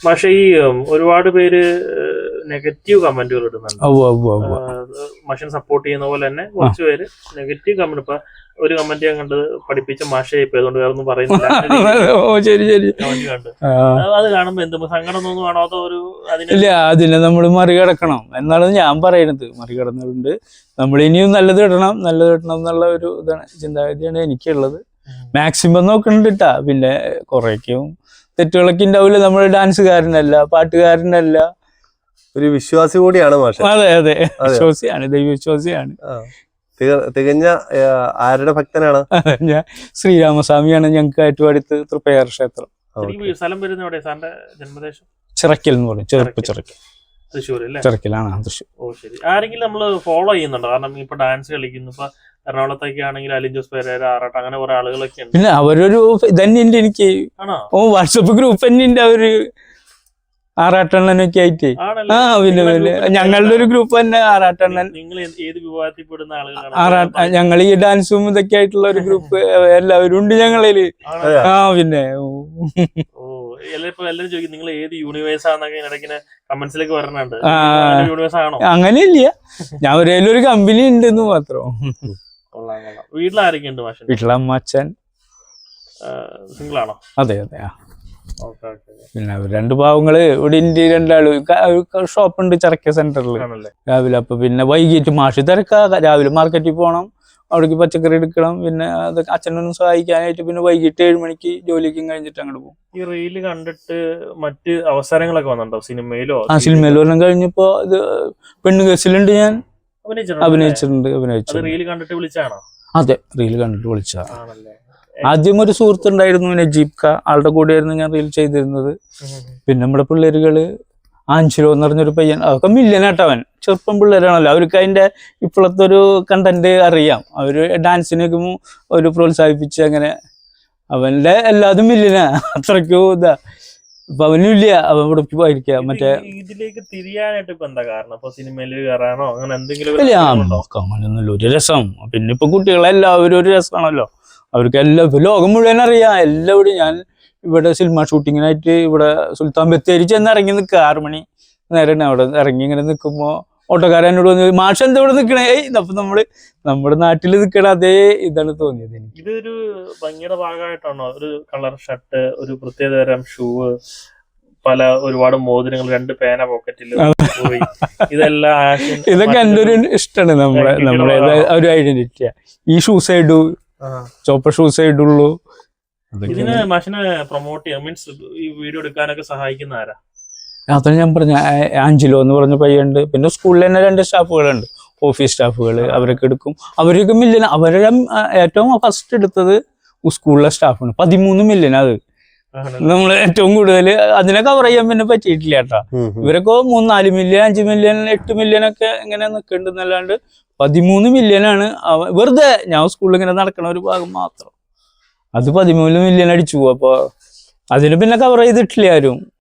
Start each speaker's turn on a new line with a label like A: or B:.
A: പക്ഷെ ഈ ഒരുപാട് പേര് നെഗറ്റീവ് കമന്റുകൾ ഇടുന്നുണ്ട്. മഷൻ സപ്പോർട്ട് ചെയ്യുന്ന പോലെ തന്നെ കുറച്ച് പേര് നെഗറ്റീവ് കമന്റ് ഇപ്പൊ ഒരു കമന്റ് ഞാൻ കണ്ടത് പഠിപ്പിച്ച മാഷയെ ഇപ്പൊ അതുകൊണ്ട് വേറെ ഒന്നും പറയുന്നില്ല. അത് കാണുമ്പോ എന്ത് സങ്കടം തോന്നുവാണോ അതോ ഒരു അതിന്
B: ഇല്ല അതിനെ നമ്മൾ മറികടക്കണം. എന്നാണ് ഞാൻ പറയുന്നത്. മറികടന്നിട്ടുണ്ട്. നമ്മൾ ഇനിയും നല്ലത് ഇടണം. നല്ലത് ഇടണം എന്നുള്ള ഒരു ഇതാണ് ചിന്താഗതിയാണ് എനിക്കുള്ളത്. മാക്സിമം നോക്കണ്ടിട്ടാ. പിന്നെ കുറേക്കും തെറ്റുകളൊക്കെ ഉണ്ടാവില്ല നമ്മൾ ഡാൻസുകാരനല്ല പാട്ടുകാരനല്ല.
C: ഒരു വിശ്വാസി കൂടിയാണ് മാഷ.
B: അതെ അതെ. വിശ്വാസിയാണ് ദൈവവിശ്വാസിയാണ്
C: തികഞ്ഞ ആരുടെ ഭക്തനാണ്?
B: ഞാൻ ശ്രീരാമസ്വാമിയാണ് ഞങ്ങൾക്ക് ഏറ്റവും അടുത്ത് തൃപ്പയാർ ക്ഷേത്രം.
A: സ്ഥലം വരുന്ന എവിടെ സാറിന്റെ ജന്മദേശം?
B: ചിറക്കൽ എന്ന് പറയും ചെറുപ്പ് ചിറക്കൽ.
A: തൃശ്ശൂർ അല്ലേ?
B: ചിറക്കലാണ് തൃശ്ശൂർ.
A: ഓ ശരി. ആരെങ്കിലും നമ്മൾ ഫോളോ ചെയ്യുന്നുണ്ടോ? കാരണം ഇപ്പൊ ഡാൻസ് കളിക്കുന്നു ഇപ്പൊ എറണാകുളത്തൊക്കെ ആണെങ്കിൽ അലിൻ ജോസ് പേരേര ആറാട്ട് അങ്ങനെ കുറെ ആളുകളൊക്കെ ഉണ്ട്.
B: പിന്നെ അവരൊരു തന്നെ ഉണ്ട് എനിക്ക്.
A: ആണോ?
B: ഓ വാട്സപ്പ് ഗ്രൂപ്പ് തന്നെ ഉണ്ട് അവർ. ആറാട്ടെണ്ണനൊക്കെ ആയിട്ട്.
A: ആണല്ലേ?
B: ആ പിന്നെ പിന്നെ ഞങ്ങളുടെ ഒരു ഗ്രൂപ്പ് തന്നെ ആറാട്ടെണ്ണൻ.
A: നിങ്ങൾ ഏത് വിഭാഗത്തിൽ പെടുന്ന ആളുകളാണ്?
B: ആറാട്ട് ഞങ്ങൾ ഈ ഡാൻസും ഇതൊക്കെ ആയിട്ടുള്ള ഒരു ഗ്രൂപ്പ് എല്ലാവരും ഉണ്ട്
A: ഞങ്ങളിൽ.
B: ആ പിന്നെ
A: എല്ലാരും ചോദിക്കും നിങ്ങൾ ഏത് യൂണിവേഴ്സ് ആണെന്നൊക്കെ ഇടയ്ക്കിനെ കമന്റ്സിലേക്ക് വരണുണ്ട്. യൂണിവേഴ്സ് ആണോ?
B: അങ്ങനെ ഇല്ല ഞാൻ ഒരേലൊരു കമ്പനി ഉണ്ടെന്ന് മാത്രം.
A: വീട്ടിൽ ആരൊക്കെ ഉണ്ട് മാഷൻ
B: വീട്ടിലെ അമ്മച്ചൻ
A: സിംഗിൾ
B: അതെ അതെ ആ. പിന്നെ രണ്ടു പാവങ്ങൾ ഇവിടെ ഇന്ത്യ രണ്ടാൾ. ഷോപ്പുണ്ട് ചരക്ക സെന്ററിൽ രാവിലെ അപ്പൊ പിന്നെ വൈകിട്ട് മാഷി തിരക്കാ. രാവിലെ മാർക്കറ്റിൽ പോകണം അവിടേക്ക് പച്ചക്കറി എടുക്കണം. പിന്നെ അതൊക്കെ അച്ഛനൊന്നും സഹായിക്കാനായിട്ട് പിന്നെ വൈകിട്ട് ഏഴ് മണിക്ക് ജോലിക്കും കഴിഞ്ഞിട്ട് അങ്ങോട്ട് പോകും.
A: ഈ റീൽ കണ്ടിട്ട് മറ്റ് അവസരങ്ങളൊക്കെ വന്നിട്ടുണ്ടോ? സിനിമയിലോ?
B: ആ സിനിമയിലോ എല്ലാം കഴിഞ്ഞപ്പോ ഇത് പെണ്ണ് കേസിലുണ്ട് ഞാൻ.
A: അഭിനയിച്ചിട്ടുണ്ടോ?
B: അഭിനയിച്ചിട്ടുണ്ട്
A: അത്
B: അഭിനയിച്ചിട്ടുണ്ട്
A: കണ്ടിട്ട് വിളിച്ചാണോ?
B: അതെ റീൽ കണ്ടിട്ട് വിളിച്ച. ആദ്യം ഒരു സുഹൃത്ത് ഉണ്ടായിരുന്നു നജീബ് ക. ആളുടെ കൂടെയായിരുന്നു ഞാൻ റീൽ ചെയ്തിരുന്നത്. പിന്നെ നമ്മുടെ പിള്ളേരുകൾ ആഞ്ചിലോ എന്ന് പറഞ്ഞൊരു പയ്യൻ അതൊക്കെ മില്യനാട്ടവൻ ചെറുപ്പം പിള്ളേരാണല്ലോ. അവർക്ക് അതിന്റെ ഇപ്പോഴത്തെ ഒരു കണ്ടന്റ് അറിയാം. അവർ ഡാൻസിനൊക്കെ ഒരു പ്രോത്സാഹിപ്പിച്ച് അങ്ങനെ അവന്റെ എല്ലാതും മില്യനാ അത്രയ്ക്കും ഇതാ. ഇപ്പൊ അവനും ഇല്ല അവൻ ഇവിടെ പോയിരിക്കുക മറ്റേ
A: ഇതിലേക്ക് തിരിയാനായിട്ട് ഇപ്പൊ എന്താ കാരണം? ഇപ്പൊ സിനിമയിൽ കയറാനോ അങ്ങനെ എന്തെങ്കിലും ഒരു
B: ഇല്ല
A: ആഗ്രഹമുണ്ടോ?
B: നമുക്ക് അങ്ങനെയൊന്നുമില്ല ഒരു രസം. പിന്നെ ഇപ്പൊ കുട്ടികളെല്ലാവരും ഒരു രസമാണല്ലോ. അവർക്ക് എല്ലാ ലോകം മുഴുവൻ അറിയാം എല്ലാവരും ഞാൻ ഇവിടെ സിനിമ ഷൂട്ടിങ്ങിനായിട്ട് ഇവിടെ സുൽത്താൻ ബത്തേരി ചെന്ന് ഇറങ്ങി നിൽക്കുക ആറുമണി നേരം അവിടെ ഇറങ്ങി ഇങ്ങനെ ഓട്ടോക്കാരനോട് വന്നു മാഷ് എന്താ ഇവിടെ നിൽക്കണേ അപ്പൊ നമ്മൾ നമ്മുടെ നാട്ടിൽ നിൽക്കണ അതേ ഇതാണ് തോന്നിയത് എനിക്ക്.
A: ഇതൊരു ഭംഗിയുടെ ഭാഗമായിട്ടാണോ? ഒരു കളർ ഷർട്ട് ഒരു പ്രത്യേക തരം ഷൂ പല ഒരുപാട് മോതിരങ്ങൾ രണ്ട് പേന പോക്കറ്റിൽ ഇതെല്ലാം
B: ഇതൊക്കെ എന്റെ ഒരു ഇഷ്ടമാണ് നമ്മളെ
A: Identity
B: നമ്മുടെ ഒരു ഐഡന്റിറ്റിയാ ഈ ഷൂസ് ഇടൂ
A: ആ.
B: ചോപ്പ ഷൂസ് ഇടുള്ളൂ അതൊക്കെ
A: ഇതിന് മഷിനെ പ്രൊമോട്ട് ചെയ്യാൻ മീൻസ് ഈ വീഡിയോ എടുക്കാനൊക്കെ സഹായിക്കുന്ന ആരാ?
B: അതാണ് ഞാൻ പറഞ്ഞ ആഞ്ചിലോ എന്ന് പറഞ്ഞ പയ്യുണ്ട്. പിന്നെ സ്കൂളിൽ തന്നെ രണ്ട് സ്റ്റാഫുകളുണ്ട്. ഓഫീസ് സ്റ്റാഫുകൾ അവരൊക്കെ എടുക്കും. അവരൊക്കെ മില്യൻ അവരുടെ ഏറ്റവും ഫസ്റ്റ് എടുത്തത് സ്കൂളിലെ സ്റ്റാഫാണ്. പതിമൂന്ന് മില്യൻ അത്? നമ്മൾ ഏറ്റവും കൂടുതൽ അതിനെ കവർ ചെയ്യാൻ പിന്നെ പറ്റിയിട്ടില്ല കേട്ടാ. ഇവരൊക്കെ മൂന്ന് നാല് മില്യൺ അഞ്ച് മില്യൺ എട്ട് മില്യൺ ഒക്കെ ഇങ്ങനെ നിൽക്കുന്നുണ്ടെന്നല്ലാണ്ട് പതിമൂന്ന് മില്യനാണ് ആണ് വെറുതെ ഞാൻ സ്കൂളിൽ ഇങ്ങനെ നടക്കണ ഒരു ഭാഗം മാത്രം. അത് പതിമൂന്ന് മില്യൺ അടിച്ചു അപ്പോൾ അതിന് പിന്നെ കവർ ചെയ്തിട്ടില്ല ആരും.